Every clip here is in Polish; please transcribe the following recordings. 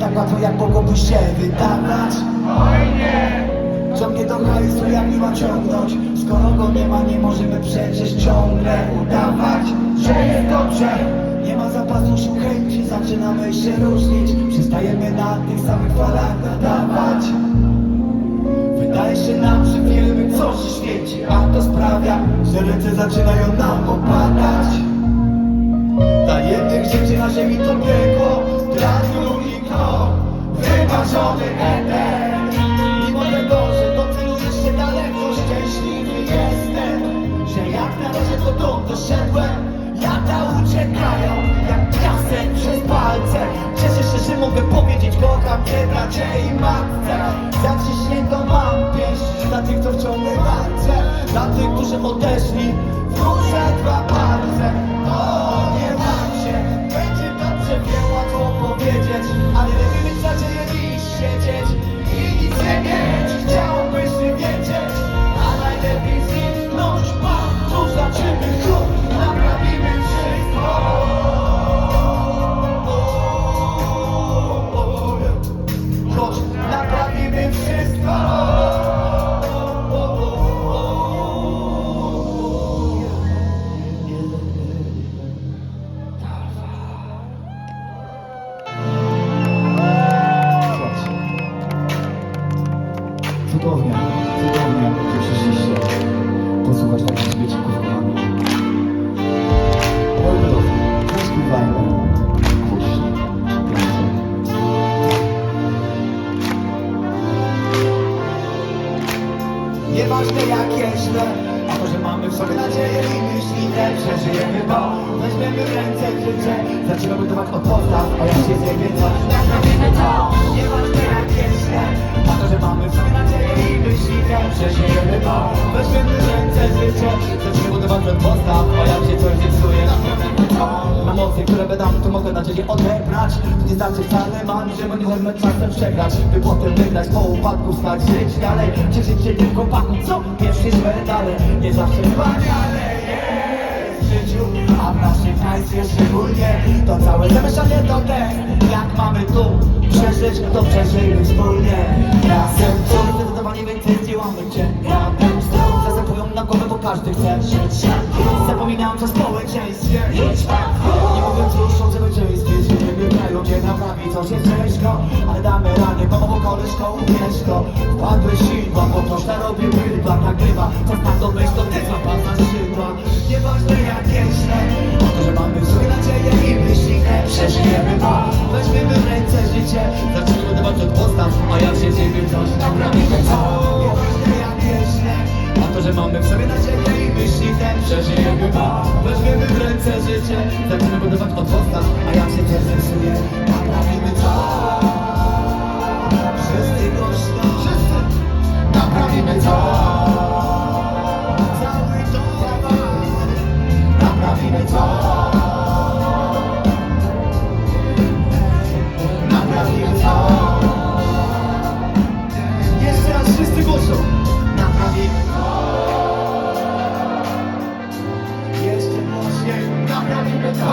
tak łatwo jak mogłoby się wydawać. Ciągnie do hajsu jak nie ma ciągnąć? Skoro go nie ma nie możemy przecież ciągle udawać Że jest dobrze. Nie ma zapasu chęci Zaczynamy się różnić. Przestajemy na tych samych falach nadawać. Wydaje się nam, że wiemy co się świeci A to sprawia, że ręce zaczynają nam opadać. Jednych życie na ziemi to piekło Dla drugich to wymarzony Eden Mimo tego, że do tylu jeszcze daleko Szczęśliwy jestem. Że jak na razie dotąd doszedłem Lata uciekają jak piasek przez palce. Cieszę się, że mogę powiedzieć Kocham cię bracie i matce. Zaciśniętą mam pieśń Dla tych, co w ciągle walczę. Dla tych, którzy odeszli Wrócę dwa palce. O, Cudownie, cudownie, że przyszliście posłuchać takich śmiecików kochani. Moi. Nieważne jak źle, a to, że mamy w sobie nadzieję i myśli te przeżyjemy, bo weźmiemy w ręce życie, zaczynamy budować od podstaw, a jak się zjebie to naprawimy to. Nieważne jak Emocje, które będą, to mogę nadzieję odebrać. To nie znaczy wcale mam, że nie czasem przegrać. By potem wygrać po upadku, stać żyć dalej. Cieszyć się tym chłopaku, co pierwszy złe dalej Nie zawsze wspaniale jest w życiu A w naszym państwie szczególnie. To całe zamieszanie to test Jak mamy tu przeżyć, to przeżyjmy wspólnie. Razem to zdecydowanie więcej zdziałamy Gdzie razem stron zastępują na głowę, bo każdy chce Zapominam o społeczeństwie uwierz to Wpadły sidła, bo ktoś narobił bydła Nagrywa, czas na to myśl, to złapał za skrzydła Nieważne jak źle. O to, że mamy w sobie nadzieję i myśli te przeżyjemy. Bo Weźmiemy w ręce życie. Zaczniemy budować od podstaw A jak się dzieje coś naprawimy. Co? Nieważne jak źle. A to, że mamy w sobie nadzieję i myśli te przeżyjemy. Bo Weźmiemy w ręce życie. Zaczniemy budować od podstaw A jak się coś zepsuje Naprawimy to Naprawimy to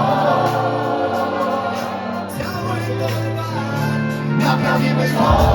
Naprawimy to